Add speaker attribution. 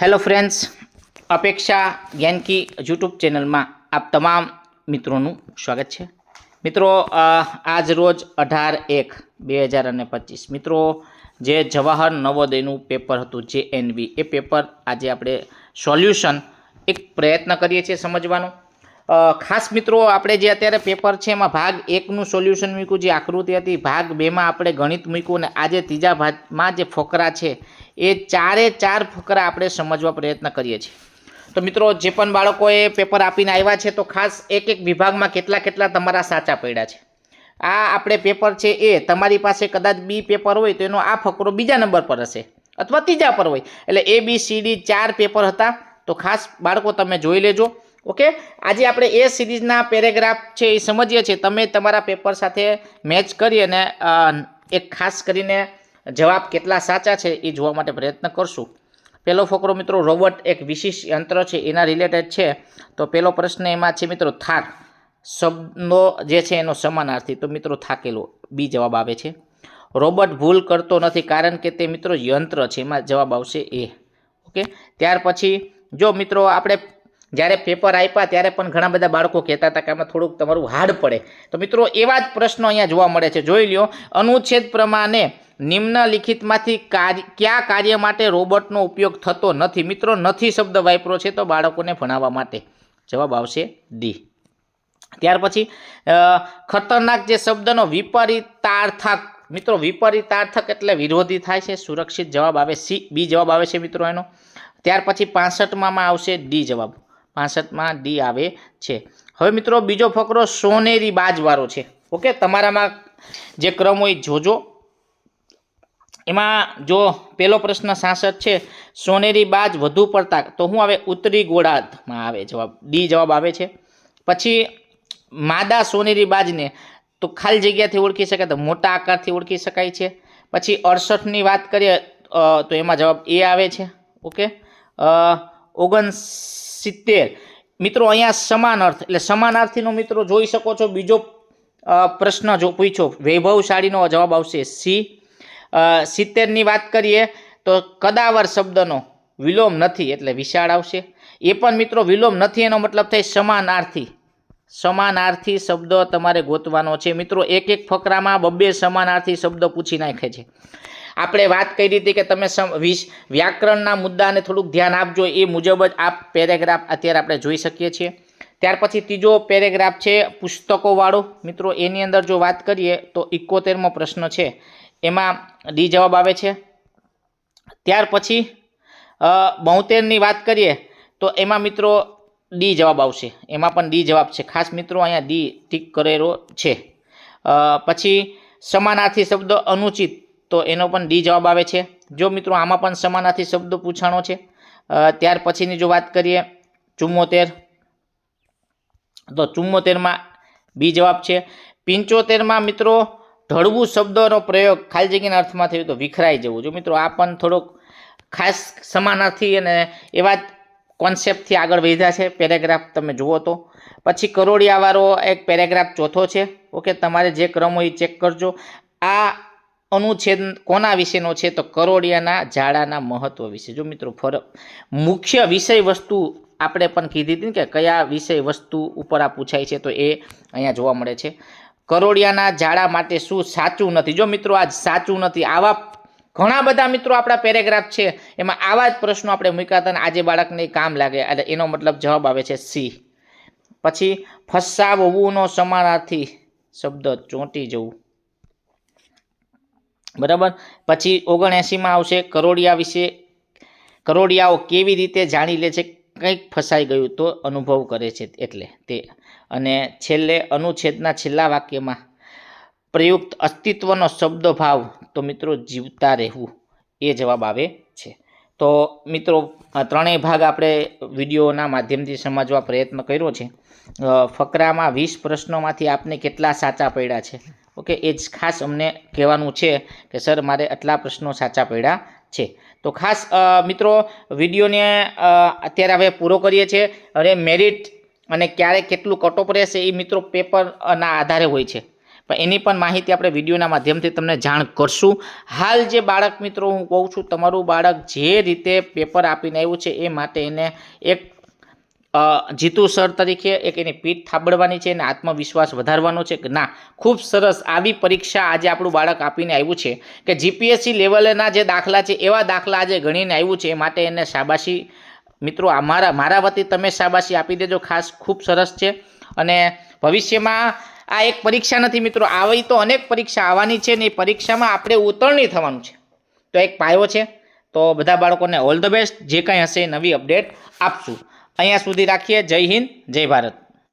Speaker 1: Hello friends અપેક્ષા Gyanki YouTube ચેનલમાં આપ તમામ મિત્રોનું સ્વાગત છે. મિત્રો આજ રોજ અઢાર એક બે હજાર અને પચીસ. મિત્રો, જે જવાહર નવોદયનું પેપર હતું, જે એનવી એ પેપર આજે આપણે સોલ્યુશન એક પ્રયત્ન કરીએ છીએ સમજવાનો. ખાસ મિત્રો, આપણે જે અત્યારે પેપર છે એમાં ભાગ એકનું સોલ્યુશન મૂક્યું, જે આકૃતિ હતી, ભાગ બેમાં આપણે ગણિત મૂક્યું અને આજે ત્રીજા ભાગમાં જે ફકરા છે, એ ચારે ચાર ફકરા આપણે સમજવા પ્રયત્ન કરીએ છીએ. તો મિત્રો, જે પણ બાળકોએ પેપર આપીને આવ્યા છે, તો ખાસ એક એક વિભાગમાં કેટલા કેટલા તમારા સાચા પડ્યા છે. આ આપણે પેપર છે એ, તમારી પાસે કદાચ બી પેપર હોય, તો એનો આ ફકરો બીજા નંબર પર હશે, અથવા ત્રીજા પર હોય. એટલે એ બી સી ડી ચાર પેપર હતા, તો ખાસ બાળકો તમે જોઈ લેજો. ઓકે? આજે આપણે એ સિરીઝના પેરેગ્રાફ છે એ સમજીએ છીએ. તમે તમારા પેપર સાથે મેચ કરી અને એક ખાસ કરીને જવાબ કેટલા સાચા છે એ જોવા માટે પ્રયત્ન કરશું. પહેલો ફકરો મિત્રો, રોબોટ એક વિશિષ્ટ યંત્ર છે, એના રિલેટેડ છે. તો પહેલો પ્રશ્ન એમાં છે મિત્રો, થાક. શબ્દનો જે છે એનો સમાનાર્થી. તો મિત્રો, થાકેલો. બી જવાબ આવે છે. રોબોટ ભૂલ કરતો નથી કારણ કે તે મિત્રો યંત્ર છે. એમાં જવાબ આવશે એ. ઓકે? ત્યાર પછી જો મિત્રો, આપણે જ્યારે પેપર આપ્યા ત્યારે પણ ઘણા બધા બાળકો કહેતા હતા કે આમાં થોડુંક તમારું હાર્ડ પડે. તો મિત્રો, એવા જ પ્રશ્નો અહીંયા જોવા મળે છે. જોઈ લ્યો, અનુચ્છેદ પ્રમાણે નિમ્નલિખિતમાંથી કાર્ય, કયા કાર્ય માટે રોબોટનો ઉપયોગ થતો નથી? મિત્રો, નથી શબ્દ વાપરો છે તો બાળકોને ભણાવવા માટે. જવાબ આવશે ડી ત્યાર પછી ખતરનાક જે શબ્દનો વિપરીતાર્થક, મિત્રો, વિપરીતાર્થક એટલે વિરોધી થાય છે, સુરક્ષિત જવાબ આવે સી બી જવાબ આવે છે મિત્રો એનો. ત્યાર પછી પાસઠમાં આવશે ડી જવાબ. પાસઠમાં ડી આવે છે. હવે મિત્રો બીજો ફકરો સોનેરી બાજવાળો છે. ઓકે, તમારામાં જે ક્રમ હોય જોજો. એમાં જો પેલો પ્રશ્ન સાસઠ છે, સોનેરી બાજ વધુ પડતા, તો હું આવે ઉત્તરી ગોળાર્ધમાં આવે જવાબ, ડી જવાબ આવે છે. પછી માદા સોનેરી બાજને, તો ખાલી જગ્યાથી ઓળખી શકાય તો મોટા આકારથી ઓળખી શકાય છે. પછી અડસઠની વાત કરીએ તો એમાં જવાબ એ આવે છે. ઓકે ઓગણસિત્તેર. મિત્રો, અહીંયા સમાન અર્થ, એટલે સમાનાર્થીનો મિત્રો જોઈ શકો છો. બીજો પ્રશ્ન જો પૂછો, વૈભવશાળીનો જવાબ આવશે સી. સિત્તેરની વાત કરીએ તો કદાવર શબ્દનો વિલોમ નથી, એટલે વિશાળ આવશે. એ પણ મિત્રો વિલોમ નથી, એનો મતલબ થાય સમાનાર્થી. સમાનાર્થી શબ્દ તમારે ગોતવાનો છે. મિત્રો એક એક ફકરામાં બબ્બે સમાનાર્થી શબ્દ પૂછી નાખે છે. આપણે વાત કરી હતી કે તમે વિશ વ્યાકરણના મુદ્દાને થોડુંક ધ્યાન આપજો. એ મુજબ જ આ પેરેગ્રાફ અત્યારે આપણે જોઈ શકીએ છીએ. ત્યાર પછી ત્રીજો પેરેગ્રાફ છે પુસ્તકોવાળો. મિત્રો, એની અંદર જો વાત કરીએ તો ઇકોતેરમો પ્રશ્ન છે. એમાં ડી જવાબ આવે છે. ત્યાર પછી બોતેરની વાત કરીએ તો એમાં મિત્રો ડી જવાબ આવશે. એમાં પણ ડી જવાબ છે. ખાસ મિત્રો, અહીંયા ડી ટીક કરેલો છે. પછી સમાનાર્થી શબ્દ અનુચિત. તો એનો પણ ડી જવાબ આવે છે. જો મિત્રો આમાં પણ સમાનાર્થી શબ્દો પૂછાણો છે ત્યાર પછીની જો વાત કરીએ, ચુમ્મોતેર. તો ચુમ્મોતેરમાં બી જવાબ છે. પંચોતેરમાં મિત્રો ઢળવું શબ્દનો પ્રયોગ ખાલી જગ્યાના અર્થમાં થયું તો વિખરાઈ જવું. જો મિત્રો આ પણ થોડોક ખાસ સમાનાર્થી અને એવા જ કોન્સેપ્ટથી આગળ વધ્યા છે. પેરેગ્રાફ તમે જુઓ તો. પછી કરોડિયાવાળો એક પેરેગ્રાફ ચોથો છે. ઓકે, તમારે જે ક્રમ હોય ચેક કરજો. આ અનુચ્છેદ કોના વિશેનો છે તો કરોડિયાના ઝાડાના મહત્વ વિશે. જો મિત્રો ફરક મુખ્ય વિષય વસ્તુ આપણે પણ કીધી હતી ને કે કયા વિષય વસ્તુ ઉપર આ પૂછાય છે તો એ અહીંયા જોવા મળે છે. કરોડિયાના ઝાડા માટે શું સાચું નથી? જો મિત્રો, આ સાચું નથી, આવા ઘણા બધા મિત્રો આપણા પેરેગ્રાફ છે, એમાં આવા જ પ્રશ્નો આપણે મૂક્યા હતા આજે બાળકને કામ લાગે, એટલે એનો મતલબ જવાબ આવે છે સી. પછી, ફસાવવુંનો સમાનાર્થી શબ્દ ચોંટી જવું. બરાબર? પછી ઓગણએંસીમાં આવશે. કરોડિયા વિશે, કરોડિયાઓ કેવી રીતે જાણી લે છે, કંઈક ફસાઈ ગયું તો અનુભવ કરે છે એટલે તે. અને છેલ્લે અનુચ્છેદના છેલ્લા વાક્યમાં, પ્રયુક્ત અસ્તિત્વનો શબ્દ ભાવ તો મિત્રો જીવતા રહેવું. એ જવાબ આવે છે. તો મિત્રો ત્રણેય ભાગ આપણે વિડીયોના માધ્યમથી સમજવા પ્રયત્ન કર્યો છે. ફકરામાં વીસ પ્રશ્નોમાંથી આપને કેટલા સાચા પડ્યા છે? ઓકે, એ જ ખાસ અમને કહેવાનું છે કે, સર, મારે આટલા પ્રશ્નો સાચા પડ્યા છે. તો ખાસ મિત્રો, વિડીયોને અત્યારે હવે પૂરો કરીએ છીએ. અને મેરિટ અને ક્યારે કેટલું કટઓફ રહેશે એ મિત્રો પેપરના આધારે હોય છે. પણ એની પણ માહિતી આપણે વિડીયોના માધ્યમથી તમને જાણ કરશું. હાલ જે બાળક મિત્રો, હું કહું છું, તમારું બાળક જે રીતે પેપર આપીને આવ્યું છે, એ માટે એને એક જીતુ સર તરીકે એક એની પીઠ થાબડવાની છે અને આત્મવિશ્વાસ વધારવાનો છે કે ના, ખૂબ સરસ આવી પરીક્ષા આજે આપણું બાળક આપીને આવ્યું છે કે જીપીએસસી લેવલના જે દાખલા છે, એવા દાખલા આજે ગણીને આવ્યું છે એ માટે એને શાબાશી. મિત્રો અમારા મારા વતી તમે શાબાશી આપી દેજો, ખાસ ખૂબ સરસ છે. અને ભવિષ્યમાં આ એક પરીક્ષા નથી મિત્રો, આવી તો અનેક પરીક્ષા આવવાની છે ને એ પરીક્ષામાં આપણે ઉત્તીર્ણ થવાનું છે. તો એક પાયો છે. તો બધા બાળકોને ઓલ ધ બેસ્ટ, જે કંઈ હશે નવી અપડેટ આપશું. અહીંયા સુધી રાખીએ. જય હિન્દ જય ભારત.